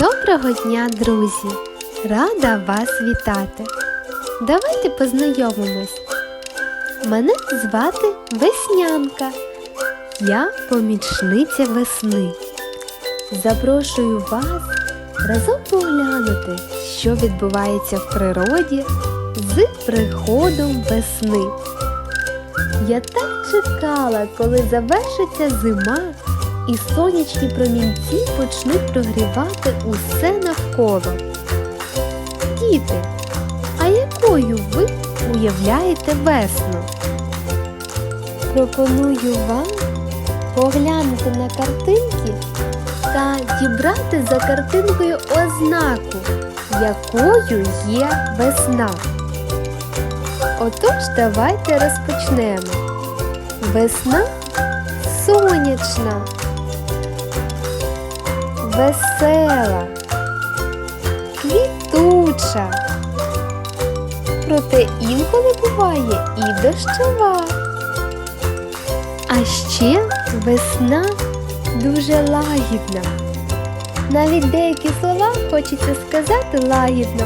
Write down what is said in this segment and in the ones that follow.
Доброго дня, друзі! Рада вас вітати! Давайте познайомимось. Мене звати Веснянка. Я помічниця весни. Запрошую вас разом поглянути, що відбувається в природі з приходом весни. Я так чекала, коли завершиться зима і сонячні промінці почнуть прогрівати усе навколо. Діти, а якою ви уявляєте весну? Пропоную вам поглянути на картинки та дібрати за картинкою ознаку, якою є весна. Отож, давайте розпочнемо. Весна сонячна, весела, квітуча. Проте інколи буває і дощова. А ще весна дуже лагідна. Навіть деякі слова хочеться сказати лагідно.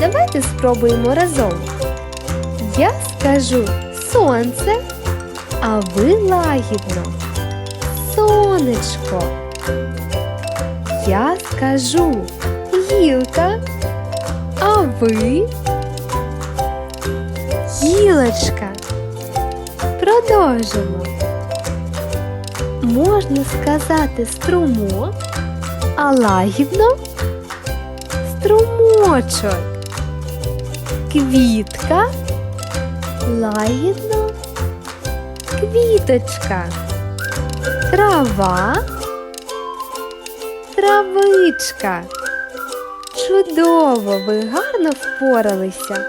Давайте спробуємо разом. Я скажу сонце, а ви лагідно. Сонечко. Я скажу гілка, а ви гілочка. Продовжимо. Можна сказати струмок, а лагідно струмочок. Квітка, лагідно квіточка. Трава, травичка. Чудово, ви гарно впоралися.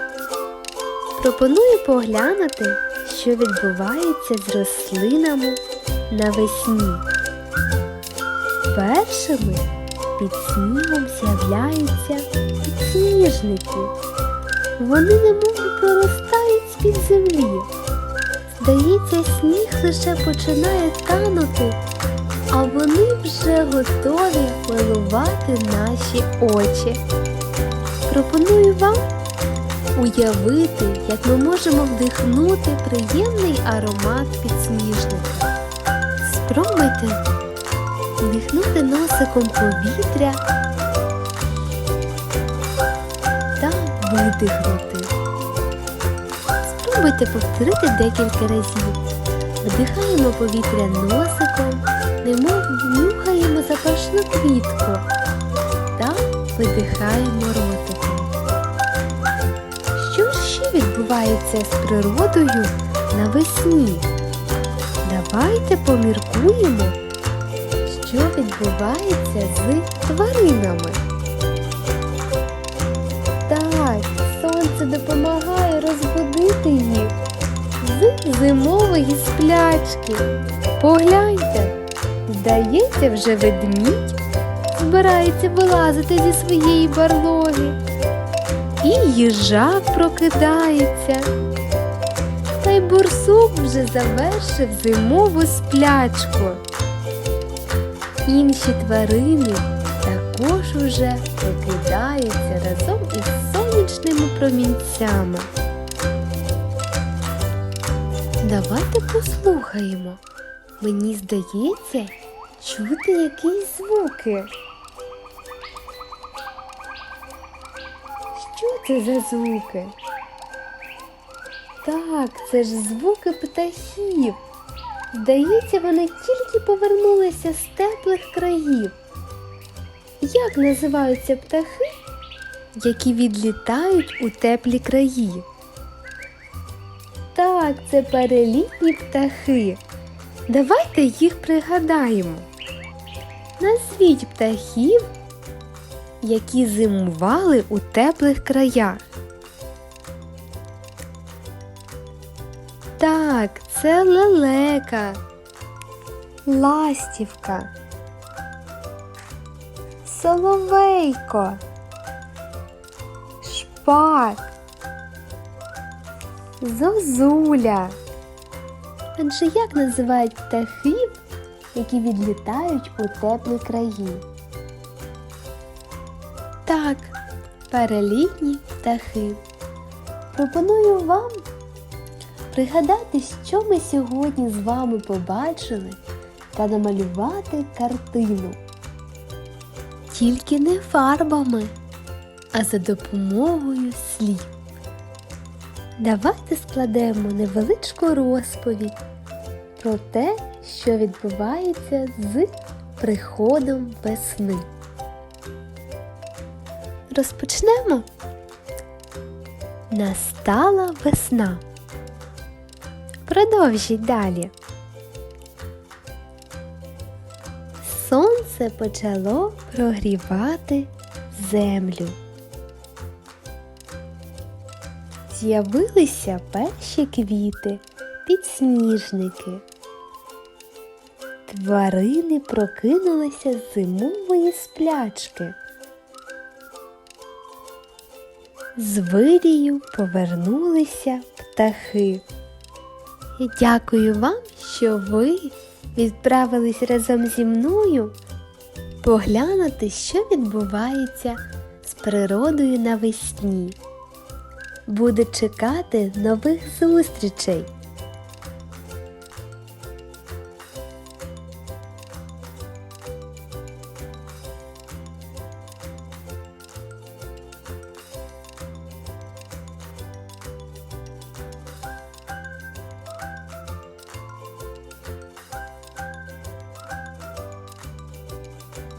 Пропоную поглянути, що відбувається з рослинами навесні. Першими під снігом з'являються підсніжники. Вони немов проростають з-під землі. Здається, сніг лише починає танути, а вони вже готові милувати наші очі. Пропоную вам уявити, як ми можемо вдихнути приємний аромат підсніжника. Спробуйте вдихнути носиком повітря та видихнути. Спробуйте повторити декілька разів. Вдихаємо повітря носиком, видихаємо ротиком. Що ще відбувається з природою навесні? Давайте поміркуємо, що відбувається з тваринами. Так, сонце допомагає розбудити їх з зимової сплячки. Погляньте, здається, вже ведмідь збирається вилазити зі своєї барлоги. І їжак прокидається. Та й бурсук вже завершив зимову сплячку. Інші тварини також уже прокидаються разом із сонячними промінцями. Давайте послухаємо. Мені здається, чути якісь звуки. Що це за звуки? Так, це ж звуки птахів. Здається, вони тільки повернулися з теплих країв. Як називаються птахи, які відлітають у теплі краї? Так, це перелітні птахи. Давайте їх пригадаємо. Назвіть птахів, які зимували у теплих краях. Так, це лелека, ластівка, соловейко, шпак, зозуля. Адже як називають птахів, які відлітають у теплі краї? Так, перелітні птахи. Пропоную вам пригадати, що ми сьогодні з вами побачили, та намалювати картину. Тільки не фарбами, а за допомогою слів. Давайте складемо невеличку розповідь про те, що відбувається з приходом весни. Розпочнемо. Настала весна. Продовжіть далі. Сонце почало прогрівати землю. З'явилися перші квіти, підсніжники. Тварини прокинулися з зимової сплячки. З вирію повернулися птахи. Дякую вам, що ви відправились разом зі мною поглянути, що відбувається з природою навесні. Буду чекати нових зустрічей.